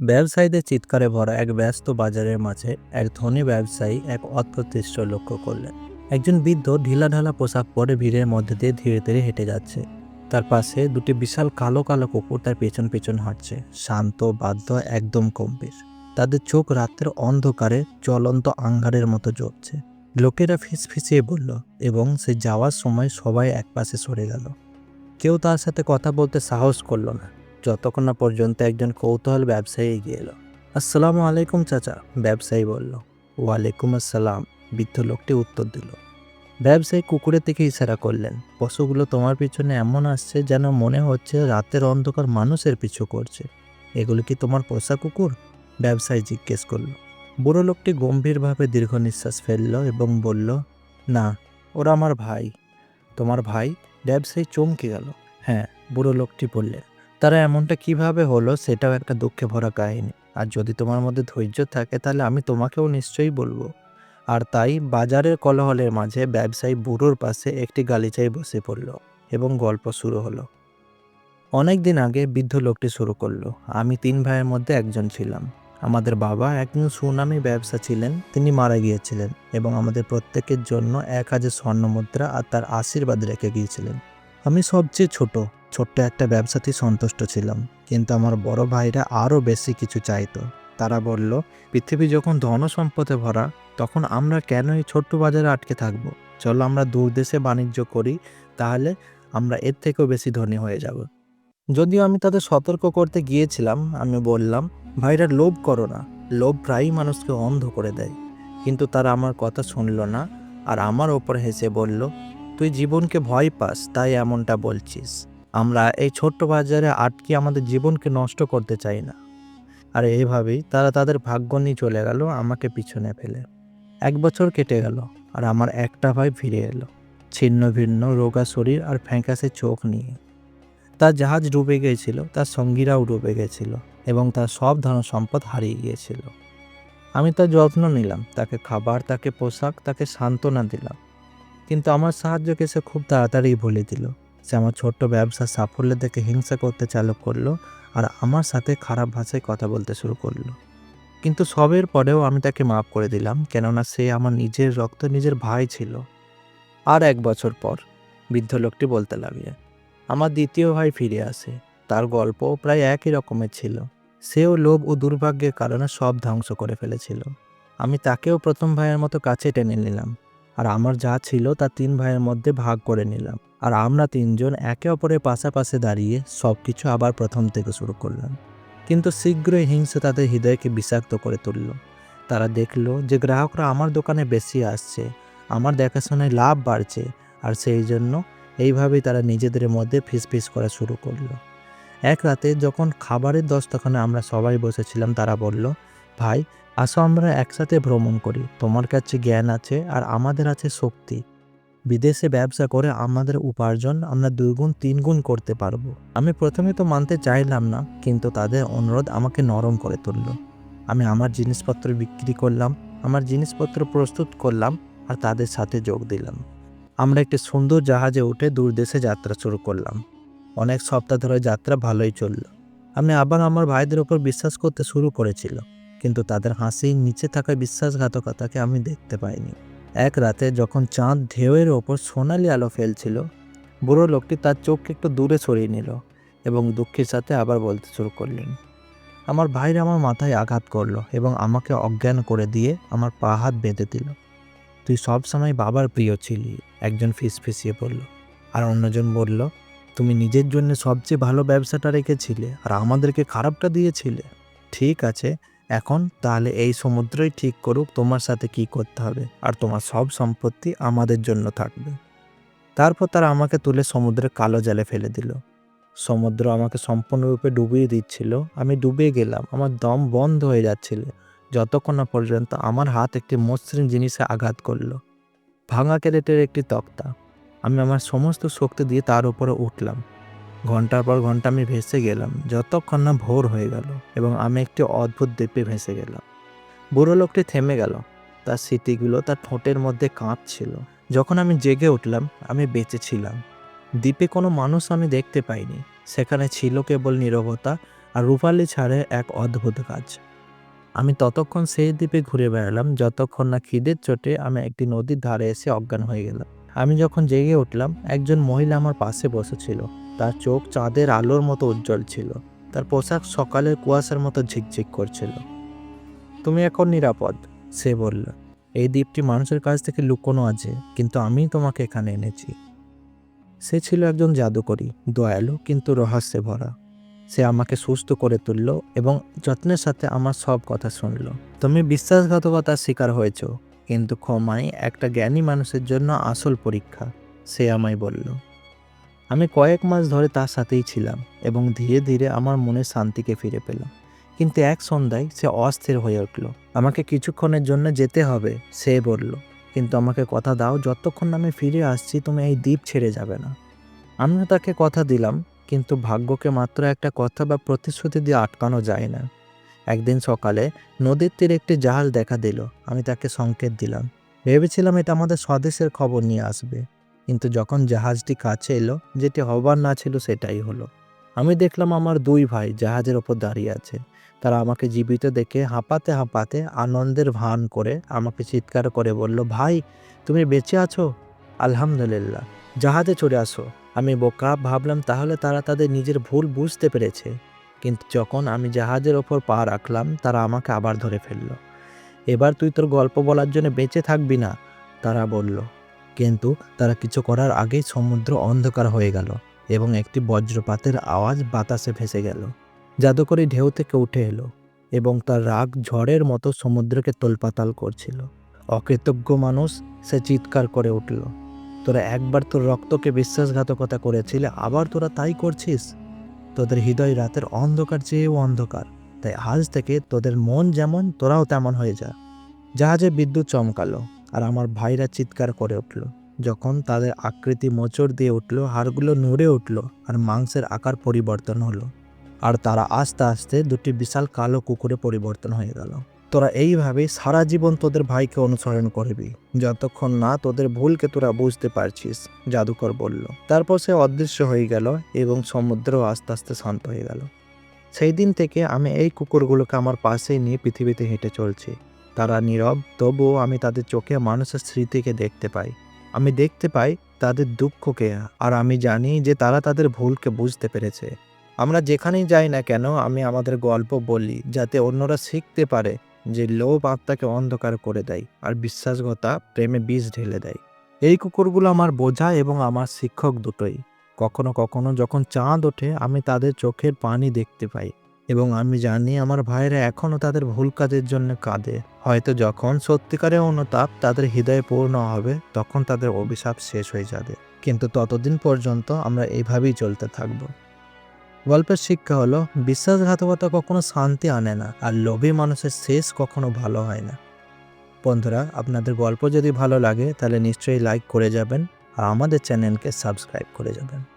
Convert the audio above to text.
ব্যবসায়ীদের চিৎকারে ভরা এক ব্যস্ত বাজারের মাঝে এক ধনী ব্যবসায়ী এক অদ্ভুত লক্ষ্য করলেন। একজন বৃদ্ধ ঢিলাঢালা পোশাক পরে ভিড়ের মধ্যে দিয়ে ধীরে ধীরে হেঁটে যাচ্ছে। তার পাশে দুটি বিশাল কালো কালো কুকুর তার পেছন পেছন হাঁটছে। শান্ত, বাধ্য, একদম গম্ভীর। তাদের চোখ রাত্রের অন্ধকারে চলন্ত আঙ্গারের মতো জ্বলছে। লোকেরা ফিসফিসিয়ে বলল এবং সে যাওয়ার সময় সবাই একপাশে সরে গেল। কেউ তার সাথে কথা বলতে সাহস করল না। যতক্ষণ না পর্যন্ত একজন কৌতূহল ব্যবসায়ী এগিয়ে এলো। আসসালামু আলাইকুম, চাচা, ব্যবসায়ী বলল। ওয়ালাইকুম আসসালাম, বৃদ্ধ লোকটি উত্তর দিল। ব্যবসায়ী কুকুরের দিকে ইশারা করলেন। পশুগুলো তোমার পিছনে এমন আসছে যেন মনে হচ্ছে রাতের অন্ধকার মানুষের পিছু করছে। এগুলো কি তোমার পোষা কুকুর? ব্যবসায়ী জিজ্ঞেস করল। বুড়ো লোকটি গম্ভীরভাবে দীর্ঘ নিঃশ্বাস ফেলল এবং বলল, না, ওরা আমার ভাই। তোমার ভাই? ব্যবসায়ী চমকে গেল। হ্যাঁ বুড়ো লোকটি বললেন। তারা এমনটা কীভাবে হলো সেটাও একটা দুঃখে ভরা কাহিনী। আর যদি তোমার মধ্যে ধৈর্য থাকে, তাহলে আমি তোমাকেও নিশ্চয়ই বলব। আর তাই বাজারের কলহলের মাঝে ব্যবসায়ী বুড়োর পাশে একটি গালিচায় বসে পড়ল এবং গল্প শুরু হলো। অনেক দিন আগে বৃদ্ধ লোকটি শুরু করল। আমি তিন ভাইয়ের মধ্যে একজন ছিলাম। আমাদের বাবা একজন সুনামি ব্যবসা ছিলেন, তিনি মারা গিয়েছিলেন এবং আমাদের প্রত্যেকের জন্য এক হাজার স্বর্ণ মুদ্রা আর তার আশীর্বাদ রেখে গিয়েছিলেন। আমি সবচেয়ে ছোট ছোট্ট একটা ব্যবসাতেই সন্তুষ্ট ছিলাম। কিন্তু আমার বড় ভাইরা আরও বেশি কিছু চাইতো। তারা বলল, পৃথিবী যখন ধন সম্পদে ভরা, তখন আমরা কেন এই ছোট্ট বাজারে আটকে থাকব? চলো আমরা দূর দেশে বাণিজ্য করি, তাহলে আমরা এর থেকেও বেশি ধনী হয়ে যাব। যদিও আমি তাদের সতর্ক করতে গিয়েছিলাম, আমি বললাম, ভাইরা, লোভ করো না। লোভ প্রায়ই মানুষকে অন্ধ করে দেয়। কিন্তু তারা আমার কথা শুনল না আর আমার ওপর হেসে বলল, তুই জীবনকে ভয় পাস, তাই এমনটা বলছিস। আমরা এই ছোট্ট বাজারে আটকে আমাদের জীবনকে নষ্ট করতে চাই না। আর এইভাবেই তারা তাদের ভাগ্য নিয়ে চলে গেল, আমাকে পিছনে ফেলে। এক বছর কেটে গেল, আর আমার একটা ভাই ফিরে এলো, ছিন্ন ভিন্ন, রোগা শরীর আর ফ্যাঁকাসে চোখ নিয়ে। তার জাহাজ ডুবে গিয়েছিল তার সঙ্গীরাও ডুবে গেছিল এবং তার সব ধরন সম্পদ হারিয়ে গিয়েছিল। আমি তার যত্ন নিলাম, তাকে খাবার, তাকে পোশাক, তাকে সান্ত্বনা দিলাম। কিন্তু আমার সাহায্যকে সে খুব তাড়াতাড়ি ভুলে দিল। সে আমার ছোট্ট ব্যবসার সাফল্য দেখে হিংসা করতে চালু করল আর আমার সাথে খারাপ ভাষায় কথা বলতে শুরু করল। কিন্তু সবের পরেও আমি তাকে মাফ করে দিলাম, কেননা সে আমার নিজের রক্ত নিজের ভাই ছিল। আর এক বছর পর বৃদ্ধ লোকটি বলতে লাগলে, আমার দ্বিতীয় ভাই ফিরে আসে, তার গল্প প্রায় একই রকমের ছিল। সেও লোভ ও দুর্ভাগ্যের কারণে সব ধ্বংস করে ফেলেছিল। আমি তাকেও প্রথম ভাইয়ের মতো কাছে টেনে নিলাম। আর আমার যা ছিল তা তিন ভাইয়ের মধ্যে ভাগ করে নিলাম। আর আমরা তিনজন একে অপরের পাশাপাশি দাঁড়িয়ে সব কিছু আবার প্রথম থেকে শুরু করলাম। কিন্তু শীঘ্রই হিংসা তাদের হৃদয়কে বিষাক্ত করে তুলল। তারা দেখল যে গ্রাহকরা আমার দোকানে বেশি আসছে। আমার দেখাশোনায় লাভ বাড়ছে। আর সেই জন্য এইভাবেই তারা নিজেদের মধ্যে ফিসফিস করা শুরু করল। এক রাতে যখন খাবারের দস্তখানে আমরা সবাই বসেছিলাম, তারা বলল ভাই, আসো আমরা একসাথে ভ্রমণ করি। তোমার কাছে জ্ঞান আছে আর আমাদের আছে শক্তি। বিদেশে ব্যবসা করে আমাদের উপার্জন আমরা দুগুণ তিনগুণ করতে পারব। আমি প্রথমে তো মানতে চাইলাম না, কিন্তু তাদের অনুরোধ আমাকে নরম করে তুলল। আমি আমার জিনিসপত্র বিক্রি করলাম, আমার জিনিসপত্র প্রস্তুত করলাম আর তাদের সাথে যোগ দিলাম। আমরা একটি সুন্দর জাহাজে উঠে দূর দেশে যাত্রা শুরু করলাম। অনেক সপ্তাহ ধরে যাত্রা ভালোই চলল। আমি আবার আমার ভাইদের ওপর বিশ্বাস করতে শুরু করেছিল কিন্তু তাদের হাসির নিচে থাকা বিশ্বাসঘাতকতাকে আমি দেখতে পাইনি। এক রাতে যখন চাঁদ ঢেউয়ের ওপর সোনালি আলো ফেলছিল, বুড়ো লোকটি তার চোখকে একটু দূরে সরিয়ে নিল এবং দুঃখের সাথে আবার বলতে শুরু করলেন, আমার ভাইরা আমার মাথায় আঘাত করল এবং আমাকে অজ্ঞান করে দিয়ে আমার পা হাত বেঁধে দিল। তুই সবসময় বাবার প্রিয় ছিলি। একজন ফিসফিসিয়ে বলল। আর অন্যজন বলল, তুমি নিজের জন্য সবচেয়ে ভালো ব্যবসাটা রেখেছিলে আর আমাদেরকে খারাপটা দিয়েছিলে। ঠিক আছে এখন তাহলে এই সমুদ্রই ঠিক করুক তোমার সাথে কি করতে হবে, আর তোমার সব সম্পত্তি আমাদের জন্য থাকবে। তারপর তারা আমাকে তুলে সমুদ্রে কালো জালে ফেলে দিল। সমুদ্র আমাকে সম্পূর্ণরূপে ডুবিয়ে দিচ্ছিল। আমি ডুবে গেলাম। আমার দম বন্ধ হয়ে যাচ্ছিল। যতক্ষণ না পর্যন্ত আমার হাত একটি মসৃণ জিনিসে আঘাত করল। ভাঙা ক্যারেটের একটি তক্তা। আমি আমার সমস্ত শক্তি দিয়ে তার উপরে উঠলাম। ঘণ্টার পর ঘণ্টা আমি ভেসে গেলাম, যতক্ষণ না ভোর হয়ে গেল এবং আমি একটি অদ্ভুত দ্বীপে ভেসে গেলাম। বুড়ো লোকটি থেমে গেল, তার স্মৃতিগুলো তার ঠোঁটের মধ্যে কাঁপছিল। যখন আমি জেগে উঠলাম, আমি বেঁচে ছিলাম। দ্বীপে কোনো মানুষ আমি দেখতে পাইনি। সেখানে ছিল কেবল নীরবতা আর রূপালি ছাড়ে এক অদ্ভুত কাজ। আমি ততক্ষণ সেই দ্বীপে ঘুরে বেড়ালাম, যতক্ষণ না খিদের চোটে আমি একটি নদীর ধারে এসে অজ্ঞান হয়ে গেলাম। আমি যখন জেগে উঠলাম, একজন মহিলা আমার পাশে বসেছিল। তার চোখ চাঁদের আলোর মতো উজ্জ্বল ছিল। তার পোশাক সকালের কুয়াশার মতো ঝিকঝিক করছিল। তুমি এখন নিরাপদ, সে বলল। এই দ্বীপটি মানুষের কাছ থেকে লুকোনো আছে, কিন্তু আমি তোমাকে এখানে এনেছি। সে ছিল একজন জাদুকরী, দয়ালু, কিন্তু রহস্যে ভরা। সে আমাকে সুস্থ করে তুলল এবং যত্নের সাথে আমার সব কথা শুনল। তুমি বিশ্বাসঘাতকতার শিকার হয়েছ, কিন্তু ক্ষমাই একটা জ্ঞানী মানুষের জন্য আসল পরীক্ষা, সে আমায় বলল। আমি কয়েক মাস ধরে তার সাথেই ছিলাম এবং ধীরে ধীরে আমার মনের শান্তিকে ফিরে পেলাম। কিন্তু এক সন্ধ্যায় সে অস্থির হয়ে উঠল। আমাকে কিছুক্ষণের জন্য যেতে হবে, সে বলল, কিন্তু আমাকে কথা দাও, যতক্ষণ আমি ফিরে আসছি, তুমি এই দ্বীপ ছেড়ে যাবে না। আমিও তাকে কথা দিলাম, কিন্তু ভাগ্যকে মাত্র একটা কথা বা প্রতিশ্রুতি দিয়ে আটকানো যায় না। একদিন সকালে নদীর তীরে একটি জাহাজ দেখা দিল। আমি তাকে সংকেত দিলাম। ভেবেছিলাম এটা আমাদের স্বদেশের খবর নিয়ে আসবে। কিন্তু যখন জাহাজটি কাছে এলো, যেটি হবার না ছিল সেটাই হলো। আমি দেখলাম আমার দুই ভাই জাহাজের ওপর দাঁড়িয়ে আছে। তারা আমাকে জীবিত দেখে হাঁপাতে হাঁপাতে আনন্দের ভান করে আমাকে চিৎকার করে বলল, ভাই, তুমি বেঁচে আছো? আলহামদুলিল্লাহ। জাহাজে চড়ে আসো। আমি বোকা, ভাবলাম তাহলে তারা তাদের নিজের ভুল বুঝতে পেরেছে। কিন্তু যখন আমি জাহাজের ওপর পা রাখলাম, তারা আমাকে আবার ধরে ফেলল। এবার তুই তোর গল্প বলার জন্য বেঁচে থাকবি না? তারা বলল কিন্তু তারা কিছু করার আগেই সমুদ্র অন্ধকার হয়ে গেল এবং একটি বজ্রপাতের আওয়াজ বাতাসে ভেসে গেল। জাদুকরি ঢেউ থেকে উঠে এলো এবং তার রাগ ঝড়ের মতো সমুদ্রকে তোলপাতাল করছিল। অকৃতজ্ঞ মানুষ, সে চিৎকার করে উঠল, তোরা একবার তোর রক্তকে বিশ্বাসঘাতকতা করেছিলে, আবার তোরা তাই করছিস? তোদের হৃদয় রাতের অন্ধকার চেয়েও অন্ধকার, তাই আজ থেকে তোদের মন যেমন তোরাও তেমন হয়ে যা। জাহাজে বিদ্যুৎ চমকালো। আর আমার ভাইরা চিৎকার করে উঠল। যখন তাদের আকৃতি মোচড় দিয়ে উঠল, হাড়গুলো নড়ে উঠল আর মাংসের আকার পরিবর্তন হলো। আর তারা আস্তে আস্তে দুটি বিশাল কালো কুকুরে পরিবর্তন হয়ে গেল। তোরা এইভাবে সারা জীবন তোদের ভাইকে অনুসরণ করবি। যতক্ষণ না তোদের ভুলকে তোরা বুঝতে পারছিস, জাদুকর বলল। তারপর সে অদৃশ্য হয়ে গেল এবং সমুদ্র আস্তে আস্তে শান্ত হয়ে গেল। সেই দিন থেকে আমি এই কুকুরগুলোকে আমার পাশেই নিয়ে পৃথিবীতে হেঁটে চলছি। তারা নীরব, তবুও আমি তাদের চোখে মানুষের স্মৃতিকে দেখতে পাই। আমি দেখতে পাই তাদের দুঃখকে, আর আমি জানি যে তারা তাদের ভুলকে বুঝতে পেরেছে। আমরা যেখানেই যাই না কেন, আমি আমাদের গল্প বলি, যাতে অন্যরা শিখতে পারে যে লোভ আত্মাকে অন্ধকার করে দেয়, আর বিশ্বাসঘাতা প্রেমে বীজ ঢেলে দেয়। এই কুকুরগুলো আমার বোঝা এবং আমার শিক্ষক দুটোই। কখনো কখনো যখন চাঁদ ওঠে, আমি তাদের চোখের পানি দেখতে পাই। এবং আমি জানি আমার ভাইয়েরা এখনও তাদের ভুল কাজের জন্য কাঁদে। হয়তো যখন সত্যিকারের অনুতাপ তাদের হৃদয়ে পূর্ণ হবে, তখন তাদের অভিশাপ শেষ হয়ে যাবে। কিন্তু ততদিন পর্যন্ত আমরা এইভাবেই চলতে থাকব। গল্পের শিক্ষা হলো, বিশ্বাসঘাতকতা কখনো শান্তি আনে না, আর লোভী মানুষের শেষ কখনো ভালো হয় না। বন্ধুরা, আপনাদের গল্প যদি ভালো লাগে, তাহলে নিশ্চয়ই লাইক করে যাবেন, আর আমাদের চ্যানেলকে সাবস্ক্রাইব করে যাবেন।